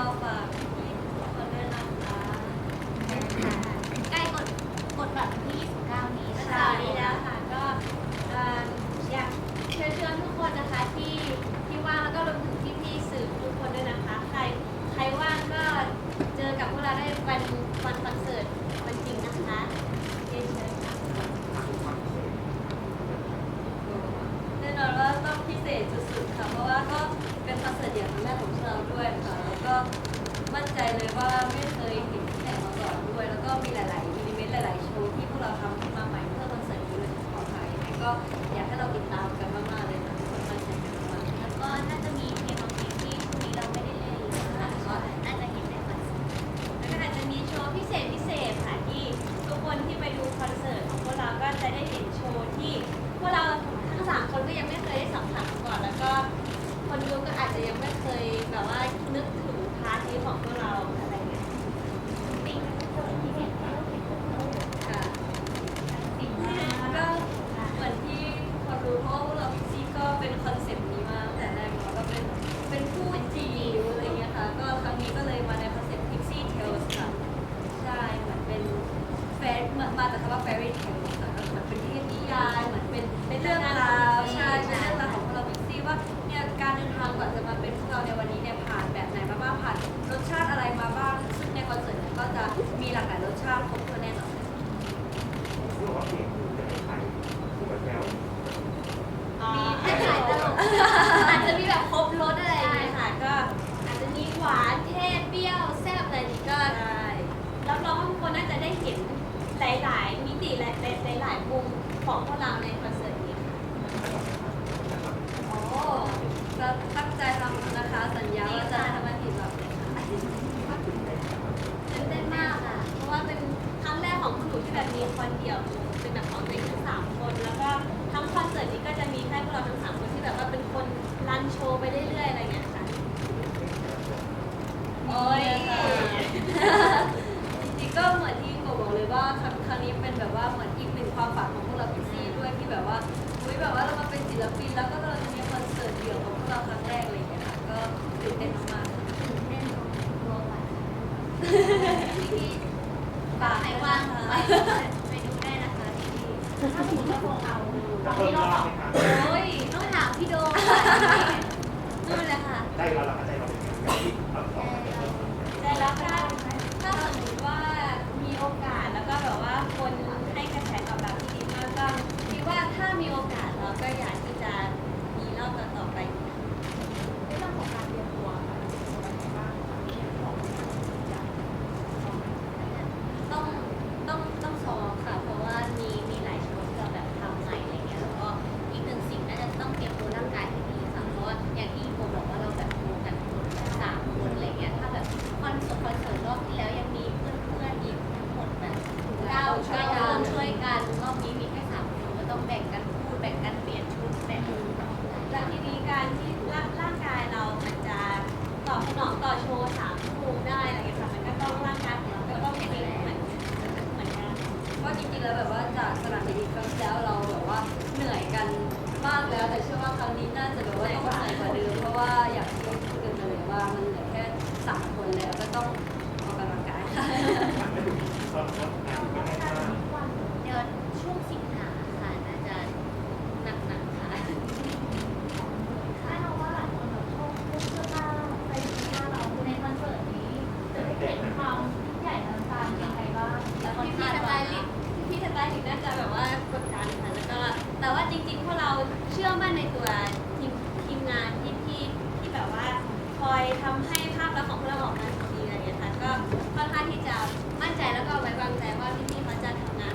about the หลายมุมของพวกเราในคอนเสิร์ตนี้ค่ะโอ้จะตั้งใจทำนะคะ สัญญาว่าจะทำให้ผิดีแบบเลยตื่นเต้นมากอะ เพราะว่าเป็นครั้งแรกของคุณหนูที่แบบมีคนเดียว ลปินแล้วก็เราจะมีคอนเสิร์ตเดี่ยวของพวกเราครั้งแรกอะไรอย่างเงี้ยค่ะก็ตื่นเต้นมากตื่นเต้นตัวหวานพี่พี่ปากใครว่างไปดูได้นะคะที่ถ้าสมมติว่าพวกเราตอนที่เราสอง เดือนช่วงสิงหาค่ะน่าจะหนัหนักๆค่ะถ้าเว่าหลายคนแบบชอบเสื้อผ้าใส่เสื้เราในคอนเสิร์ตนี้จะได้เห็นความยิ่ใหญ่อลังการยังงบ้วก็พี่พี่สคาดหไตวัง ลิสรย์แบบว่ากดดันคะแล้วก็แต่ว่าจริงๆพวกเราเชื่อมั่นในตัวทีมงานที่แบบว่าคอยทำให้ภาพลักษณ์ของเราออกมาดีอะไรอย่างเงี้ยค่ะก็ค่อนข้างที่จะ มั่นใจแล้วก็ไว้วางใจว่าพี่ๆเขาจะทำงาน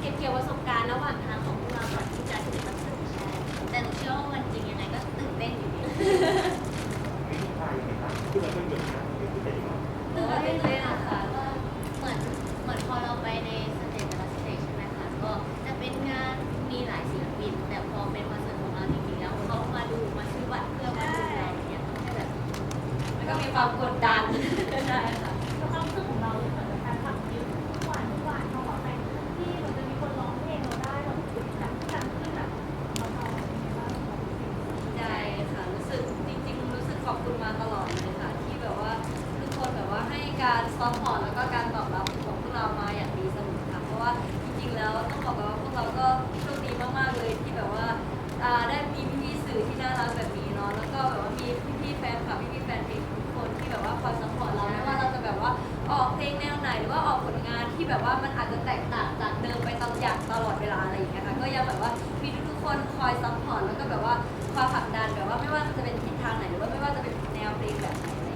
เก็บเกี่ยวประสบการณ์ระหว่างทางของพวกเราก่อนที่จะถึงวันสุดท้ายแต่หนูเชื่อว่าวันจริงยังไงก็ตื่นเต้นอยู่ดีที่ไทยยังไงบ้างที่เเพิ่จุดนะนตื่นเต้นเลยอะค่ะก็เหมือนเหมือนพอเราไปในสเตจแต่ละสเตจใช่ไหมคะก็จะเป็นงานมีหลายศิลปิน แต่พอเป็นคอนเสิร์ตของเราจริงๆแล้วเขามาดูมาชื่อวัดเพื่อมาดูเราเนี่ยมันก็แบบมันก็มีความกดดันใช่ค่ะ การซัพพอร์ตแล้วก็การตอบรับของพวกเรามาอย่างดีเสมอค่ะเพราะว่าจริงๆแล้วต้องบอกว่าพวกเราก็โชคดีมากๆเลยที่แบบว่าอ่าได้มีพี่ๆสื่อที่น่ารักแบบนี้เนาะแล้วก็แบบว่ามีพี่ๆแฟนคลับพี่ๆแฟนเพลงทุกคนที่แบบว่าคอยซัพพอร์ตเราไม่ว่าเราจะแบบว่าออกเพลงแนวไหนหรือว่าออกผลงานที่แบบว่ามันอาจจะแตกต่างจากเดิมไปตลอดอย่างตลอดเวลาอะไรอย่างเงี้ยค่ะก็ยังแบบว่ามีทุกๆคนคอยซัพพอร์ตแล้วก็แบบว่าความผลักดันแบบว่าไม่ว่าจะเป็นทิศทางไหนหรือว่าไม่ว่าจะเป็นแนวเพลงแบบไหน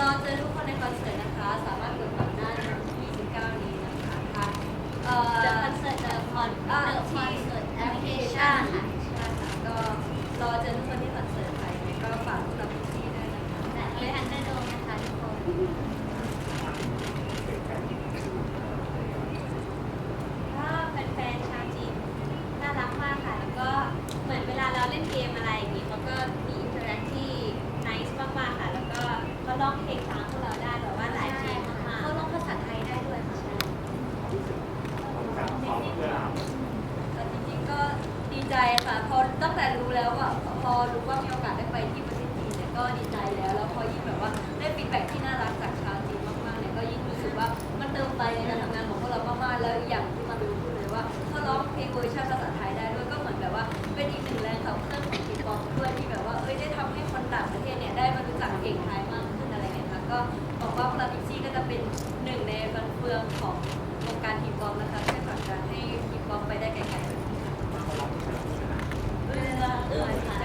รอเจอทุกคนในคอนเสิร์ตนะคะ สามารถกดบัตรได้ในวันที่29 นี้นะคะทางเอ่อ The Concert The Con อ่า The ที่ Concert แอปพลิเค Application ชัน ค่ะ ใช่ค่ะก็รอเจอทุกคนที่คอนเสิร์ตไปยังไงก็ฝากพวกเราพิกซี่ด้วยนะคะ และที่ทันได้โดนนะคะทุกคน เป็นการยินดี ก็แฟนๆชาวจีนน่ารักมากค่ะ แล้วก็เหมือนเวลาเราเล่นเกมอะไรอย่างนี้เขาก็มีอินเทอร์แอคที่นิสมากๆค่ะ แล้วก็เขาร้องเพลงตามพวกเราได้แบบว่าหลายเพลงมากๆเขาร้องภาษาไทยได้ด้วยค่ะ การซ้อมเพื่อเรา แต่จริงๆก็ดีใจค่ะพอตั้ งแต่รู้แล้วว่าพอรู้ว่ามีโอกาสได้ไปที่ประเทศจีนเนี่ยก็ดีใจแล้ว แล้วพอยิ่งแบบว่าได้ฟีดแบ็กที่น่ารักจากชาวจีนมากๆเนี่ยก็ยิ่งรู้สึกว่ามันเติมไฟในการทำงานของพวกเรามากๆแล้วอย่างที่มาดูพูดเลยว่าเขาร้องเพลงเวอร์ชันภาษาไทยได้ด้วยก็เหมือนแบบว่าเป็นอีกหนึ่งแรงขับเคลื่อนของทีป๊อปด้วยที่แบบว่าเอ้ยได้ทำให้คนต่างประเทศเนี่ยได้มารู้จักเพลงไทยมากขึ้นอะไรเงี้ยค่ะก็บอกว่าพวกเราพิกซี่ก็จะเป็นหนึ่งในฟันเฟืองของวงการทีป๊อปนะคะที่ผลักดันให้ทีป๊อปไปได้ไกลๆขาร้องเพลงชน เออเออดีใจ